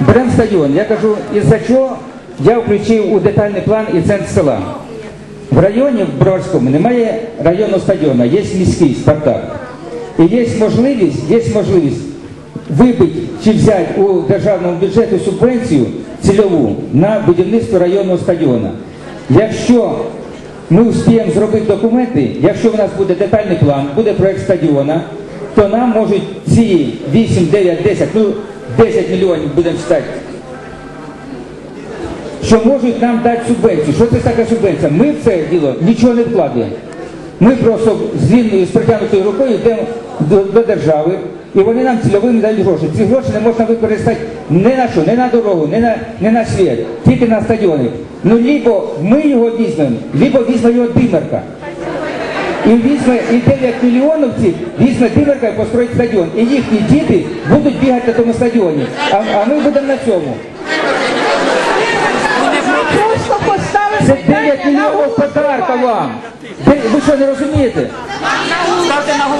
беремо стадіон. Я кажу, із-за чого я включив у детальний план і центр села. В районі в Бродському немає районного стадіону, є міський Спартак. І є можливість, є можливість вибити чи взяти у державному бюджеті субвенцію цільову на будівництво районного стадіону. Якщо ми успіємо зробити документи, якщо в нас буде детальний план, буде проект стадіона, то нам можуть ці 8, 9, 10, ну 10 мільйонів будемо читати, що можуть нам дати субвенцію. Що це така субвенція? Ми в це діло нічого не вкладаємо. Ми просто з з протягнутою рукою йдемо до, до держави, і вони нам цільовими дають гроші. Ці гроші не можна використати ні на що, ні на дорогу, ні на, ні на світ, тільки на стадіони. Ну, либо ми його візьмемо, либо візьме його Димерка. І візьме і 9 мільйоновці дійсно візьме построїть стадіон. І їхні діти будуть бігати на тому стадіоні. А, а ми будемо на цьому. Просто поставили Це 9 мільйонів подарка вам. Ви, ви що не розумієте? Ставте на